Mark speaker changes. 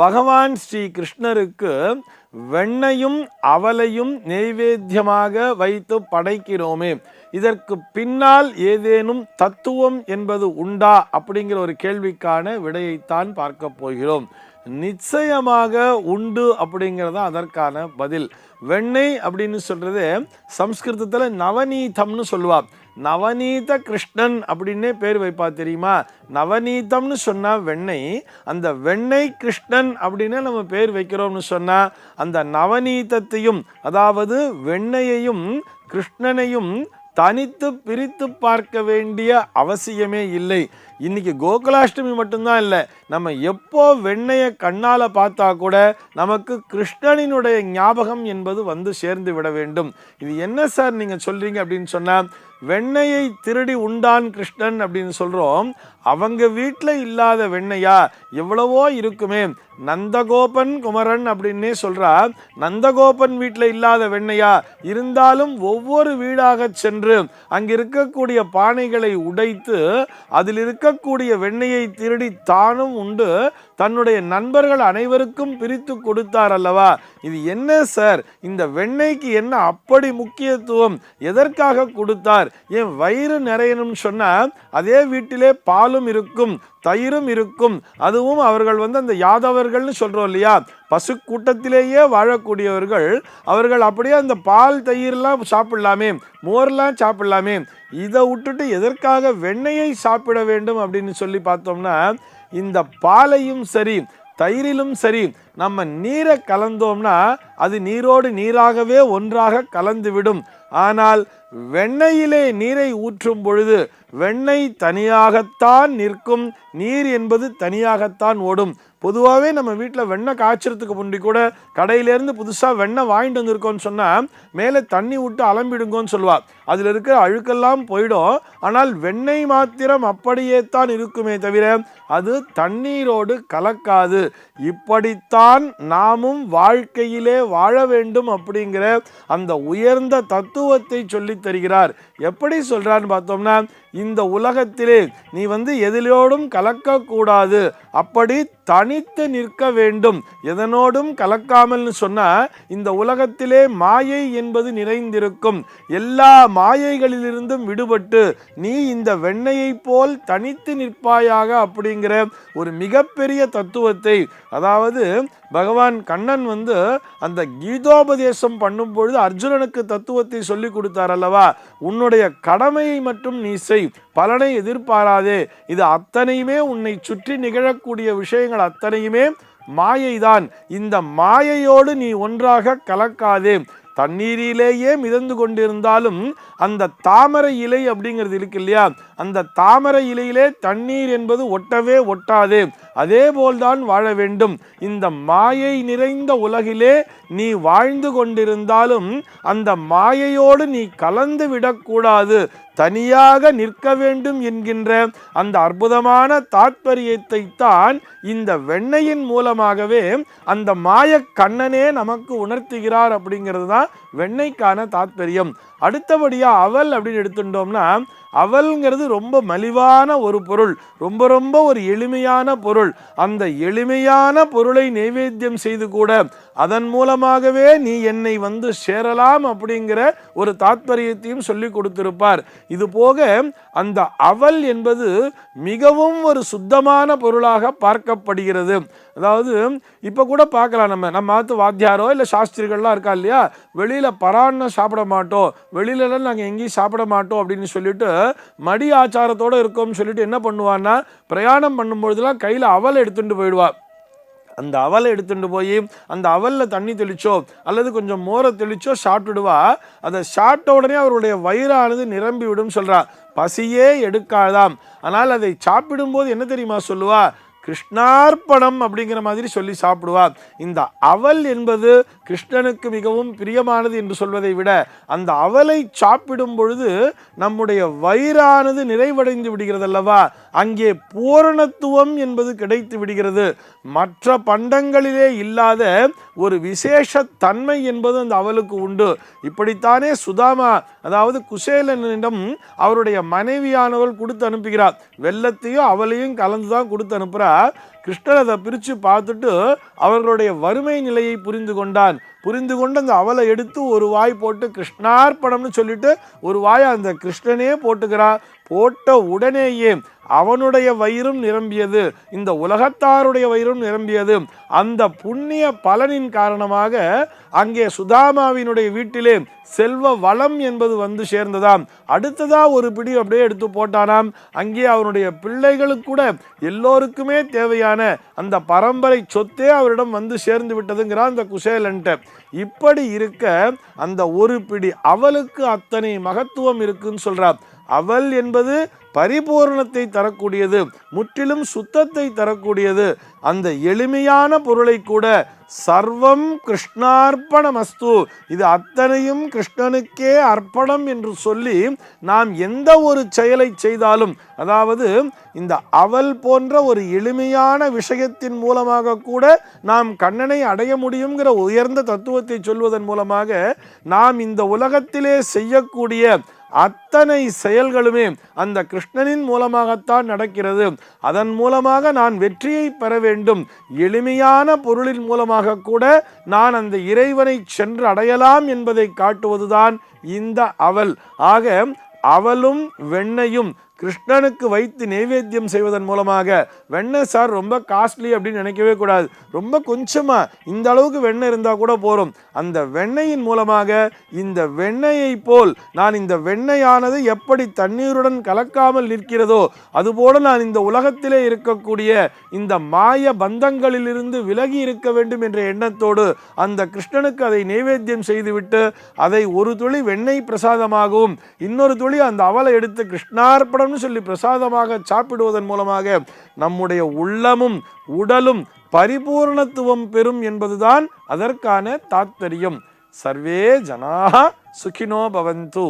Speaker 1: பகவான் ஸ்ரீ கிருஷ்ணருக்கு வெண்ணையும் அவலையும் நெய்வேத்தியமாக வைத்து படைக்கிறோமே. இதற்கு பின்னால் ஏதேனும் தத்துவம் என்பது உண்டா அப்படிங்கிற ஒரு கேள்விக்கான விடையைத்தான் பார்க்க போகிறோம். நிச்சயமாக உண்டு அப்படிங்கிறது தான் அதற்கான பதில். வெண்ணெய் அப்படின்னு சொல்றது சம்ஸ்கிருதத்தில் நவநீதம்னு சொல்லுவாள் நவநீத கிருஷ்ணன் அப்படின்னே பேர் வைப்பா தெரியுமா? நவநீதம்னு சொன்னால் வெண்ணெய் அந்த வெண்ணெய் கிருஷ்ணன் அப்படின்னு நம்ம பேர் வைக்கிறோம்னு சொன்னால் அந்த நவநீதத்தையும் அதாவது வெண்ணெயையும் கிருஷ்ணனையும் தனித்து பிரித்து பார்க்க வேண்டிய அவசியமே இல்லை. இன்னைக்கு கோகுலாஷ்டமி மட்டும்தான் இல்லை நம்ம எப்போ வெண்ணையை கண்ணால் பார்த்தா கூட நமக்கு கிருஷ்ணனினுடைய ஞாபகம் என்பது வந்து சேர்ந்து விட வேண்டும். இது என்ன சார் நீங்கள் சொல்கிறீங்க அப்படின்னு சொன்னால் வெண்ணையை திருடி உண்டான் கிருஷ்ணன் அப்படின்னு சொல்கிறோம் அவங்க வீட்டில் இல்லாத வெண்ணையா எவ்வளவோ இருக்குமே. நந்தகோபன் குமரன் அப்படின்னே சொல்கிறார் நந்தகோபன் வீட்டில் இல்லாத வெண்ணையா இருந்தாலும் ஒவ்வொரு வீடாக சென்று அங்கே இருக்கக்கூடிய பானைகளை உடைத்து அதில் இருக்கக்கூடிய வெண்ணையை திருடி தானும் உண்டு. தன்னுடைய நண்பர்கள் அனைவருக்கும் பிரித்து கொடுத்தார் அல்லவா? இது என்ன சார்? இந்த வெண்ணெய்க்கு என்ன அப்படி முக்கியத்துவம்? எதற்காக கொடுத்தார்? ஏன் வயிறு நிறையணும்னு சொன்னால் அதே வீட்டிலே பாலும் இருக்கும் தயிரும் இருக்கும். அதுவும் அவர்கள் வந்து அந்த யாதவர்கள்னு சொல்கிறோம் இல்லையா? பசு கூட்டத்திலேயே வாழக்கூடியவர்கள் அவர்கள் அப்படியே அந்த பால் தயிர்லாம் சாப்பிடலாமே மோர்லாம் சாப்பிடலாமே இதை விட்டுட்டு எதற்காக வெண்ணெயை சாப்பிட வேண்டும் அப்படின்னு சொல்லி பார்த்தோம்னா இந்த பாலையும் சரி தயிரிலும் சரி நம்ம நீரை கலந்தோம்னா அது நீரோடு நீராகவே ஒன்றாக கலந்துவிடும். ஆனால் வெண்ணெயிலே நீரை ஊற்றும் பொழுது வெண்ணெய் தனியாகத்தான் நிற்கும். நீர் என்பது தனியாகத்தான் ஓடும். பொதுவாகவே நம்ம வீட்டில் வெண்ணெய் காய்ச்சறதுக்கு முன்னாடி கூட கடையிலேருந்து புதுசாக வெண்ணெய் வாங்கிட்டு வந்திருக்கோன்னு சொன்னால் மேலே தண்ணி விட்டு அலம்பிடுங்கோன்னு சொல்லுவாள் அதில் இருக்கிற அழுக்கெல்லாம் போயிடும். ஆனால் வெண்ணெய் மாத்திரம் அப்படியே தான் இருக்குமே தவிர அது தண்ணீரோடு கலக்காது. இப்படித்தான் தான் நாமும் வாழ்க்கையிலே வாழ வேண்டும் அப்படிங்கிற அந்த உயர்ந்த தத்துவத்தை சொல்லித் தருகிறார். எப்படி சொல்கிறான்னு பார்த்தோம்னா இந்த உலகத்திலே நீ வந்து எதிலோடும் கலக்கக்கூடாது. அப்படி தனித்து நிற்க வேண்டும். எதனோடும் கலக்காமல்னு சொன்னால் இந்த உலகத்திலே மாயை என்பது நிறைந்திருக்கும். எல்லா மாயைகளிலிருந்தும் விடுபட்டு நீ இந்த வெண்ணையைப் போல் தனித்து நிற்பாயாக அப்படிங்கிற ஒரு மிகப்பெரிய தத்துவத்தை அதாவது பகவான் கண்ணன் வந்து அந்த கீதோபதேசம் பண்ணும் பொழுது அர்ஜுனனுக்கு தத்துவத்தை சொல்லி கொடுத்தார் அல்லவா? உன்னுடைய கடமையை மட்டும் நீ செய். பலனை எதிர்பாராதே. இது அத்தனையுமே உன்னை சுற்றி நிகழக்கூடிய விஷயங்கள் அத்தனையுமே மாயைதான். இந்த மாயையோடு நீ ஒன்றாக கலக்காதே. தண்ணீரிலேயே மிதந்து கொண்டிருந்தாலும் அந்த தாமரை இலை அப்படிங்கிறது இருக்கு இல்லையா? அந்த தாமரை இலையிலே தண்ணீர் என்பது ஒட்டவே ஒட்டாது. அதே போல்தான் வாழ வேண்டும். இந்த மாயை நிறைந்த உலகிலே நீ வாழ்ந்து கொண்டிருந்தாலும் அந்த மாயையோடு நீ கலந்து விடக்கூடாது. தனியாக நிற்க வேண்டும் என்கின்ற அந்த அற்புதமான தாத்பரியத்தை தான் இந்த வெண்ணையின் மூலமாகவே அந்த மாய கண்ணனே நமக்கு உணர்த்துகிறார் அப்படிங்கிறது தான் வெண்ணைக்கான தாத்பரியம். அடுத்தபடியாக அவள் அப்படின்னு எடுத்துட்டோம்னா அவல்ங்கிறது ரொம்ப மலிவான ஒரு பொருள் ரொம்ப ரொம்ப ஒரு எளிமையான பொருள். அந்த எளிமையான பொருளை நைவேத்தியம் செய்து கூட அதன் மூலமாகவே நீ என்னை வந்து சேரலாம் அப்படிங்கிற ஒரு தாத்பரியத்தையும் சொல்லி கொடுத்திருப்பார். இது போக அந்த அவல் என்பது மிகவும் ஒரு சுத்தமான பொருளாக பார்க்கப்படுகிறது. அதாவது இப்போ கூட பார்க்கலாம் நம்ம. நம்ம மாத்து வாத்தியாரோ இல்லை சாஸ்திரிகள்லாம் இருக்கா இல்லையா? வெளியில் பரான்னம் சாப்பிட மாட்டோம். வெளியிலலாம் நாங்கள் எங்கேயும் சாப்பிட மாட்டோம் அப்படின்னு சொல்லிட்டு மடி ஆச்சாரத்தோடு இருக்கோம்னு சொல்லிட்டு என்ன பண்ணுவான்னா பிரயாணம் பண்ணும்பொழுதுலாம் கையில் அவல் எடுத்துகிட்டு போயிடுவாள் அந்த அவலை எடுத்துட்டு போய் அந்த அவலில் தண்ணி தெளிச்சோ அல்லது கொஞ்சம் மோரை தெளிச்சோ சாப்பிட்டுடுவா. அதை சாப்பிட்ட உடனே அவருடைய வயிறானது நிரம்பி விடும் சொல்கிறா பசியே எடுக்காதாம். ஆனால் அதை சாப்பிடும்போது என்ன தெரியுமா சொல்லுவா? கிருஷ்ணார்ப்பணம் அப்படிங்கிற மாதிரி சொல்லி சாப்பிடுவார். இந்த அவல் என்பது கிருஷ்ணனுக்கு மிகவும் பிரியமானது என்று சொல்வதை விட அந்த அவலை சாப்பிடும் பொழுது நம்முடைய வயிறானது நிறைவடைந்து விடுகிறது அல்லவா அங்கே பூரணத்துவம் என்பது கிடைத்து விடுகிறது. மற்ற பண்டங்களிலே இல்லாத ஒரு விசேஷ தன்மை என்பது அந்த அவலுக்கு உண்டு. இப்படித்தானே சுதாமா அதாவது குசேலனிடம் அவருடைய மனைவியானவள் கொடுத்து அனுப்புகிறார். வெள்ளத்தையும் அவளையும் கலந்து தான் கொடுத்து அனுப்புகிறார். கிருஷ்ணர் அதை பிரித்து பார்த்துட்டு அவர்களுடைய வறுமை நிலையை புரிந்து கொண்டான். புரிந்து கொண்டு அந்த அவலை எடுத்து ஒரு வாய் போட்டு கிருஷ்ணார்ப்பணம்னு சொல்லிட்டு ஒரு வாய் அந்த கிருஷ்ணனே போட்டுக்கிறான் போட்ட உடனேயே அவனுடைய வயிறும் நிரம்பியது. இந்த உலகத்தாருடைய வயிறும் நிரம்பியது. அந்த புண்ணிய பலனின் காரணமாக அங்கே சுதாமாவினுடைய வீட்டிலே செல்வ வளம் என்பது வந்து சேர்ந்ததாம். அடுத்ததா ஒரு பிடி அப்படியே எடுத்து போட்டானாம். அங்கே அவனுடைய பிள்ளைகளுக்கு கூட எல்லோருக்குமே தேவையான அந்த பரம்பரை சொத்தே அவரிடம் வந்து சேர்ந்து விட்டதுங்கிறான் அந்த குசேலன்ட்ட. இப்படி இருக்க அந்த ஒரு பிடி அவளுக்கு அத்தனை மகத்துவம் இருக்குன்னு சொல்றா. அவல் என்பது பரிபூரணத்தை தரக்கூடியது முற்றிலும் சுத்தத்தை தரக்கூடியது. அந்த எளிமையான பொருளை கூட சர்வம் கிருஷ்ணார்ப்பணமஸ்து. இது அத்தனையும் கிருஷ்ணனுக்கே அர்ப்பணம் என்று சொல்லி நாம் எந்த ஒரு செயலை செய்தாலும் அதாவது இந்த அவல் போன்ற ஒரு எளிமையான விஷயத்தின் மூலமாக கூட நாம் கண்ணனை அடைய முடியுங்கிற உயர்ந்த தத்துவத்தை சொல்வதன் மூலமாக நாம் இந்த உலகத்திலே செய்யக்கூடிய அத்தனை செயல்களுமே அந்த கிருஷ்ணனின் மூலமாகத்தான் நடக்கிறது. அதன் மூலமாக நான் வெற்றியை பெற வேண்டும். எளிமையான பொருளின் மூலமாக கூட நான் அந்த இறைவனை சென்று அடையலாம் என்பதை காட்டுவதுதான் இந்த அவல். ஆக அவலும் வெண்ணையும் கிருஷ்ணனுக்கு வைத்து நைவேத்தியம் செய்வதன் மூலமாக வெண்ணெய் சார் ரொம்ப காஸ்ட்லி அப்படின்னு நினைக்கவே கூடாது. ரொம்ப கொஞ்சமாக இந்த அளவுக்கு வெண்ணெய் இருந்தால் கூட போகும் அந்த வெண்ணெயின் மூலமாக இந்த வெண்ணெயை போல் நான் இந்த வெண்ணெயானது எப்படி தண்ணீருடன் கலக்காமல் நிற்கிறதோ அதுபோல நான் இந்த உலகத்திலே இருக்கக்கூடிய இந்த மாய பந்தங்களிலிருந்து விலகி இருக்க வேண்டும் என்ற எண்ணத்தோடு அந்த கிருஷ்ணனுக்கு அதை நைவேத்தியம் செய்துவிட்டு அதை ஒரு துளி வெண்ணெய் பிரசாதமாகவும் இன்னொரு துளி அந்த அவலை எடுத்து கிருஷ்ணார்ப்பணம்னு சொல்லி பிரசாதமாக சாப்பிடுவதன் மூலமாக நம்முடைய உள்ளமும் உடலும் பரிபூர்ணத்துவம் பெறும் என்பதுதான் அதற்கான தாத்பரியம். சர்வே ஜனாக சுகினோ பவந்து.